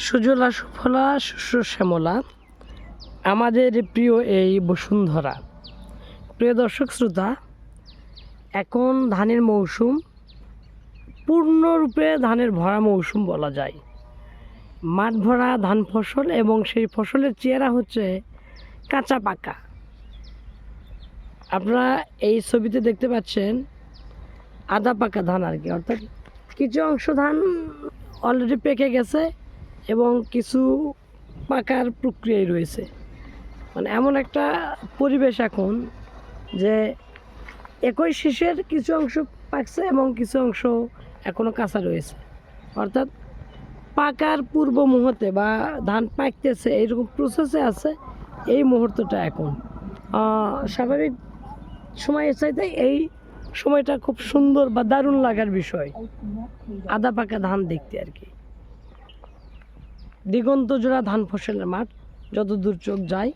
সুজলা, সুফলা শস্য শ্যামলা আমাদের প্রিয় এই বসুন্ধরা। প্রিয় দর্শক, শ্রোতা, এখন ধানের মৌসুম, পূর্ণরূপে ধানের ভরা মৌসুম বলা যায়। মাঠ ভরা ধান ফসল এবং সেই ফসলের চেহারা হচ্ছে কাঁচা পাকা। আপনারা এই ছবিতে দেখতে পাচ্ছেন আদা পাকা ধান আর কি, অর্থাৎ কিছু অংশ ধান অলরেডি পেকে গেছে। এবং কিছু পাকার প্রক্রিয়ায় রয়েছে। মানে এমন একটা পরিবেশ এখন যে একই শীষের কিছু অংশ পাকছে এবং কিছু অংশ এখনও কাঁচা রয়েছে। অর্থাৎ পাকার পূর্ব মুহূর্তে বা ধান পাকতেছে এইরকম প্রসেসে আছে এই মুহূর্তটা এখন। স্বাভাবিক সময়ের চাইতে এই সময়টা খুব সুন্দর বা দারুণ লাগার বিষয়। আদা পাকা ধান দেখতে আর কি। দিগন্ত জোড়া ধান ফসলের মাঠ যতদূর চোখ যায়।